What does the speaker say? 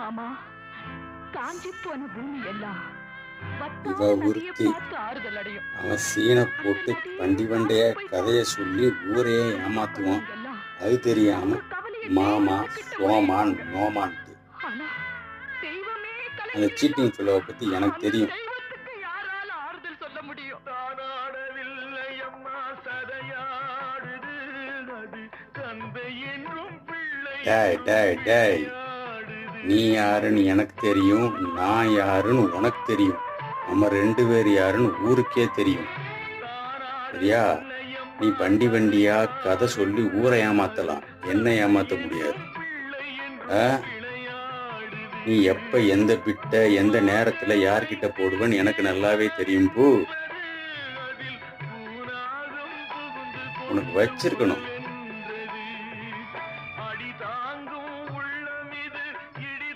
மாமா. காஞ்சி போன பூமி எல்லாம் அவன் சீனை போட்டு வண்டி வண்டைய கதையை சொல்லி ஊரையே ஏமாத்துவான் அது தெரியாம மாமா சோமான் நோமான்ட்டு. அந்த சீட்டிங் ஃபிலோவை பத்தி எனக்கு தெரியும். டேய் டேய் டேய். நீ யாருன்னு எனக்கு தெரியும் நான் யாருன்னு உனக்கு தெரியும். நம்ம ரெண்டு பேர் யாருன்னு ஊருக்கே தெரியும். சரியா? நீ வண்டி வண்டியா கதை சொல்லி ஊரை ஏமாத்தலாம். என்ன ஏமாத்த முடியாது. ஆ? நீ எப்ப எந்த பிட்ட எந்த நேரத்துல யார்கிட்ட போடுவேன்னு எனக்கு நல்லாவே தெரியும் பூ. உனக்கு வச்சிருக்கணும்.